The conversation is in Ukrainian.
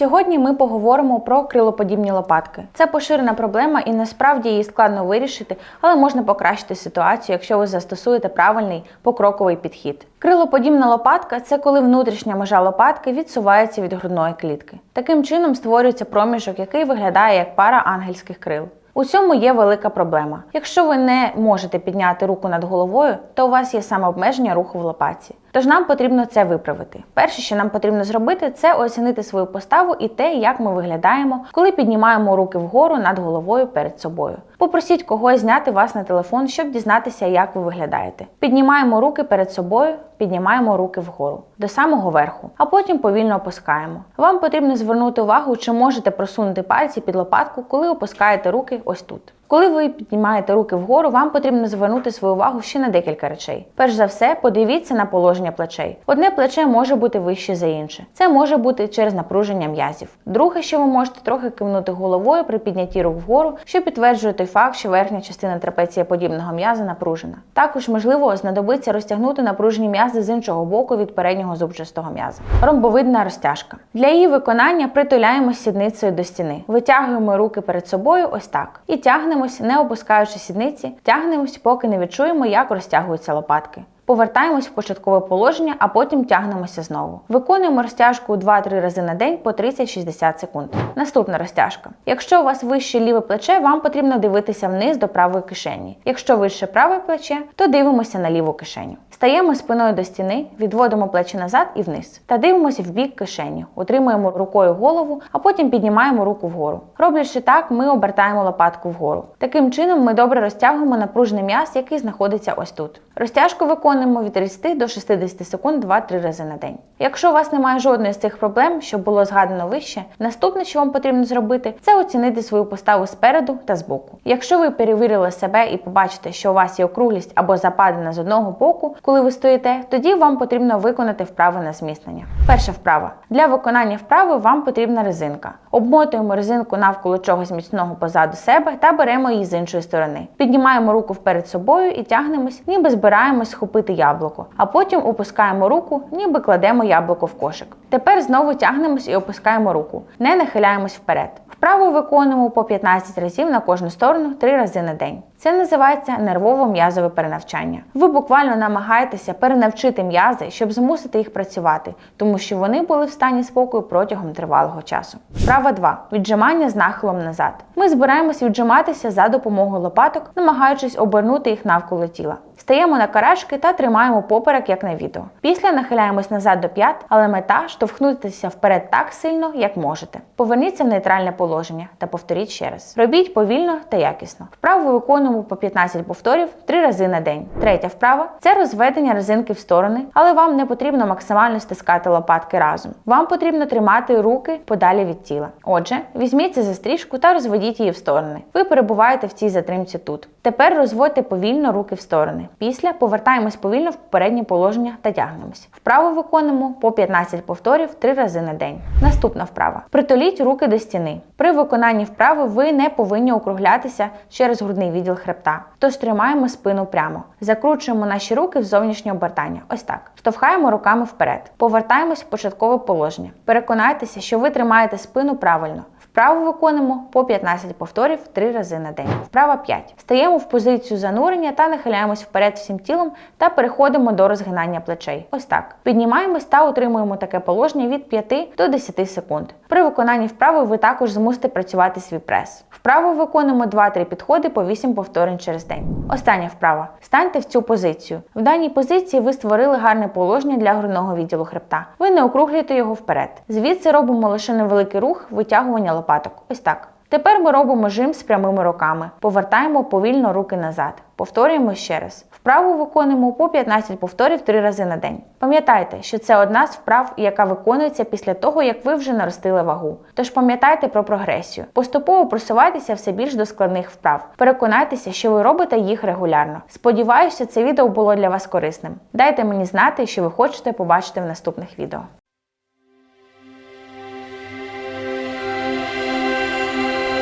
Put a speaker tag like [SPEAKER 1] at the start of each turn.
[SPEAKER 1] Сьогодні ми поговоримо про крилоподібні лопатки. Це поширена проблема і насправді її складно вирішити, але можна покращити ситуацію, якщо ви застосуєте правильний покроковий підхід. Крилоподібна лопатка це коли внутрішня межа лопатки відсувається від грудної клітки. Таким чином створюється проміжок, який виглядає як пара ангельських крил. У цьому є велика проблема. Якщо ви не можете підняти руку над головою, то у вас є саме обмеження руху в лопатці. Тож нам потрібно це виправити. Перше, що нам потрібно зробити, це оцінити свою поставу і те, як ми виглядаємо, коли піднімаємо руки вгору над головою перед собою. Попросіть когось зняти вас на телефон, щоб дізнатися, як ви виглядаєте. Піднімаємо руки перед собою, піднімаємо руки вгору до самого верху, а потім повільно опускаємо. Вам потрібно звернути увагу, чи можете просунути пальці під лопатку, коли опускаєте руки ось тут. Коли ви піднімаєте руки вгору, вам потрібно звернути свою увагу ще на декілька речей. Перш за все, подивіться на положення плечей. Одне плече може бути вище за інше. Це може бути через напруження м'язів. Друге, що ви можете трохи кивнути головою при піднятті рук вгору, що підтверджує той факт, що верхня частина трапеція подібного м'яза напружена. Також можливо знадобиться розтягнути напружені м'язи з іншого боку від переднього зубчастого м'яза. Ромбовидна розтяжка. Для її виконання притуляємо сідницею до стіни, витягуємо руки перед собою ось так і тягнемо тягнемось, не опускаючи сідниці, тягнемось, поки не відчуємо, як розтягуються лопатки. Повертаємось в початкове положення, а потім тягнемося знову. Виконуємо розтяжку 2-3 рази на день по 30-60 секунд. Наступна розтяжка. Якщо у вас вище ліве плече, вам потрібно дивитися вниз до правої кишені. Якщо вище праве плече, то дивимося на ліву кишеню. Стаємо спиною до стіни, відводимо плечі назад і вниз. Та дивимося в бік кишені. Утримуємо рукою голову, а потім піднімаємо руку вгору. Роблячи так, ми обертаємо лопатку вгору. Таким чином ми добре розтягуємо напружений м'яз, який знаходиться ось тут. Розтяжку виконуємо від 30 до 60 секунд 2-3 рази на день. Якщо у вас немає жодної з цих проблем, що було згадано вище, наступне, що вам потрібно зробити, це оцінити свою поставу спереду та збоку. Якщо ви перевірили себе і побачите, що у вас є округлість або западина з одного боку, коли ви стоїте, тоді вам потрібно виконати вправи на зміцнення. Перша вправа. Для виконання вправи вам потрібна резинка. Обмотуємо резинку навколо чогось міцного позаду себе та беремо її з іншої сторони. Піднімаємо руку вперед собою і тягнемось, ніби збираємось схопити яблуко, а потім опускаємо руку, ніби кладемо яблуко в кошик. Тепер знову тягнемось і опускаємо руку, не нахиляємось вперед. Вправу виконуємо по 15 разів на кожну сторону 3 рази на день. Це називається нервово-м'язове перенавчання. Ви буквально намагаєтеся перенавчити м'язи, щоб змусити їх працювати, тому що вони були в стані спокою протягом тривалого часу. Вправа 2. Віджимання з нахилом назад. Ми збираємось віджиматися за допомогою лопаток, намагаючись обернути їх навколо тіла. Стаємо на карашки та тримаємо поперек, як на відео. Після нахиляємось назад до п'ят, але мета штовхнутися вперед так сильно, як можете. Поверніться в нейтральне положення та повторіть ще раз. Робіть повільно та якісно. Вправу виконуємо по 15 повторів 3 рази на день. Третя вправа це розведення резинки в сторони, але вам не потрібно максимально стискати лопатки разом. Вам потрібно тримати руки подалі від тіла. Отже, візьміться за стрічку та розведіть її в сторони. Ви перебуваєте в цій затримці тут. Тепер розводьте повільно руки в сторони. Після повертаємось повільно в попереднє положення та тягнемось. Вправу виконуємо по 15 повторів 3 рази на день. Наступна вправа. Притуліть руки до стіни. При виконанні вправи ви не повинні округлятися через грудний відділ хребта. Тож тримаємо спину прямо. Закручуємо наші руки в зовнішнє обертання. Ось так. Штовхаємо руками вперед. Повертаємось в початкове положення. Переконайтеся, що ви тримаєте спину правильно. Вправу виконуємо по 15 повторів 3 рази на день. Вправа 5. Стаємо в позицію занурення та нахиляємось вперед всім тілом та переходимо до розгинання плечей. Ось так. Піднімаємось та утримуємо таке положення від 5 до 10 секунд. При виконанні вправи ви також змусите працювати свій прес. Вправу виконуємо 2-3 підходи по 8 повторень через день. Остання вправа. Станьте в цю позицію. В даній позиції ви створили гарне положення для грудного відділу хребта. Ви не округлюєте його вперед. Звідси робимо лише невеликий рух витягування лопаток. Ось так. Тепер ми робимо жим з прямими руками. Повертаємо повільно руки назад. Повторюємо ще раз. Вправу виконуємо по 15 повторів 3 рази на день. Пам'ятайте, що це одна з вправ, яка виконується після того, як ви вже наростили вагу. Тож пам'ятайте про прогресію. Поступово просувайтеся все більш до складних вправ. Переконайтеся, що ви робите їх регулярно. Сподіваюся, це відео було для вас корисним. Дайте мені знати, що ви хочете побачити в наступних відео.